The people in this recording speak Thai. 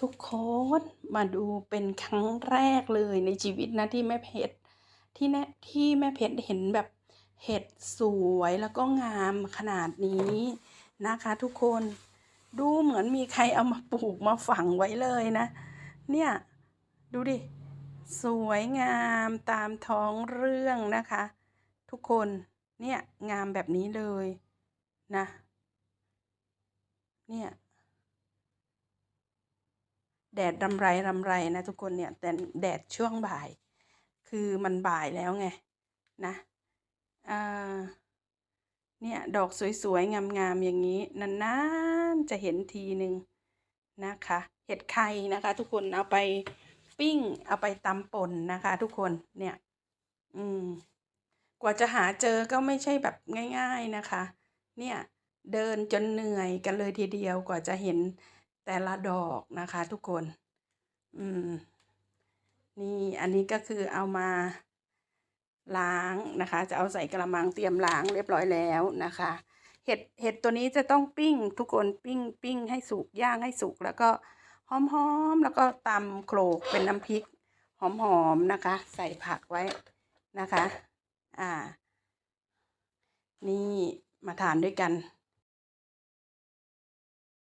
ทุกคนมาดูเป็นครั้งแรกเลยในชีวิตนะที่แม่เพชรที่แน่ที่แม่เพชรเห็นแบบเห็ดสวยแล้วก็งามขนาดนี้นะคะ ทุกคนดูเหมือนมีใครเอามาปลูกมาฝังไว้เลยนะ เนี่ย ดูดิ สวยงามตามท้องเรื่องนะคะ ทุกคนเนี่ยงามแบบนี้เลยนะ เนี่ย ดดรำไรรำไรนะทุกคนเนี่ยแต่แดดช่วงบ่าย คือมันบ่ายแล้วไงนะเนี่ยดอกสวยๆ งามๆ อย่างนี้นานๆ จะเห็นทีหนึ่งนะคะ เห็ดไข่นะคะ ทุกคนเอาไปปิ้ง เอาไปตำป่นนะคะ ทุกคนเนี่ย อืม กว่าจะหาเจอก็ไม่ใช่แบบง่าย ๆนะคะ เนี่ย เดินจนเหนื่อยกันเลยทีเดียวกว่าจะเห็น แต่ละดอกนะคะทุกคน อืม นี่อันนี้ก็คือเอามาล้างนะคะ จะเอาใส่กระมังเตรียมล้างเรียบร้อยแล้วนะคะ เห็ดเห็ดตัวนี้จะต้องปิ้ง ทุกคนปิ้งปิ้งให้สุกย่างให้สุกแล้วก็หอมๆแล้วก็ตำโขลกเป็นน้ำพริกหอมๆนะคะ ใส่ผักไว้นะคะ อ่า นี่มาทานด้วยกัน